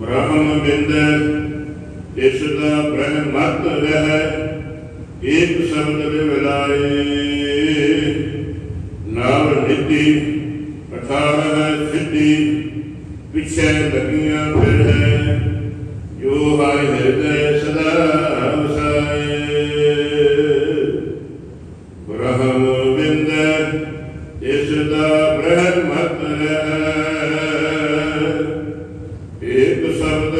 ਬ੍ਰਹਮ ਬਿੰਦ, ਇਸ ਦਾ ਬ੍ਰਹਮਤ ਰਹਿ, ਏਕ ਸ਼ਬਦ ਵਿਵਲਾਏ ਨਾਮ ਨਿੱਤੀ ਅਠਾਰਹ ਸਿੱਧੀ, ਪਿਛੇ ਲੱਗੀਆਂ ਫਿਰ ਹੈ, ਜੋ ਹਰਿ ਹਿਰਦੈ ਸਦਾ ਵਸਾਏ ਬ੍ਰਹਮ ਬਿੰਦ, ਇਸ ਦਾ ਬ੍ਰਹਮਤ ਰਹਿ ਏਕ ਸ਼ਬਦ ਲਿਵਲਾਏ ਨਾਮ ਨਿੱਤੀ ਅਠਾਰਹ ਸਿੱਧੀ ਪਿਛੇ ਲੱਗੀਆਂ ਫਿਰ ਹੈ ਜੋ ਹਰ ਹਿਰਦੈ ਸਦਾ ਵਸਾਏ ਬਿਨ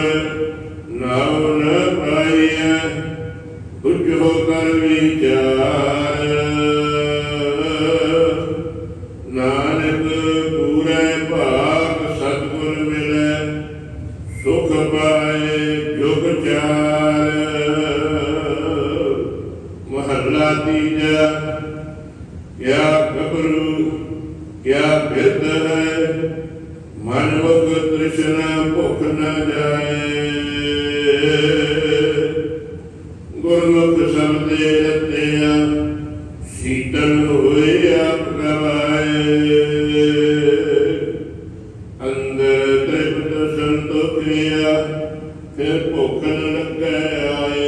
ਪਾਏ ਜੁਗ ਚਾਰ ਮਹੱਲਾ ਤੀਜਾ। ਕਿਆ ਗਬਰੂ ਕਿਆ ਬਿਰਧ ਹੈ? ਮਨ ਵਕ ਤ੍ਰਿਸ਼ਨਾ, ਭੁਖ ਨਾ ਜਾਏ। ਗੁਰਮੁਖ ਸ਼ਬਦੇ ਰਤਿਆ ਅੰਦਰ ਤ੍ਰਿਪਤ ਸੰਤੋਖਿਆ ਫਿਰ ਭੁਖ ਨ ਲੱਗੈ ਆਏ।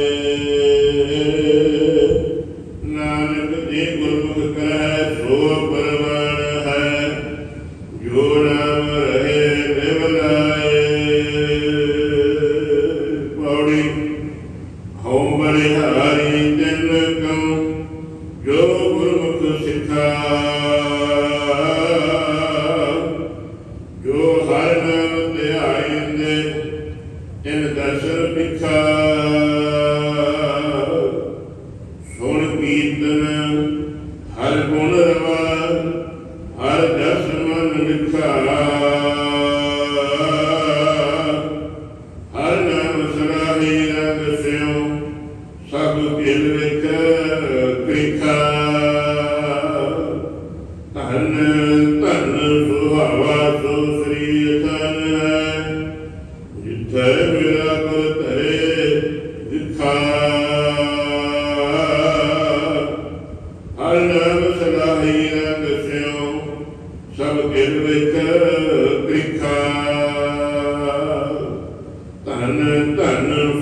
ਨਾਨਕ ਜੀ ਗੁਰਮੁਖ ਕਰੈ, ਸੋ ਪਰਵਾਨ ਹੈ, ਜੋ ਨਾਮ ਰਹੇ ਨਿਵਲਾਏ ਪੌੜੀ, ਹਉ ਬਲਿਹਾਰੀ ਜਨ ਕਉ ਜੋ ਗੁਰਮੁਖ ਸਿਖਾ ਸਭ ਦਿਲ ਵਿੱਚ ਕਿਰਕਾ ਧਨ ਧਨ ਸੁਹਾਵਾ ਸੋ ਸ੍ਰੀ ਤਨ ਜਿੱਥੇ ਮੇਰਾ ਗੁਰ ਤਰੇ ਦਿਖਾ ਅਲਮ ਸਲਾਹੀ ਰੰਗ ਸਿਉ, ਸਭ ਦਿਲ ਵਿੱਚ ਕਿਰਕਾ ਧਨ ਧਨ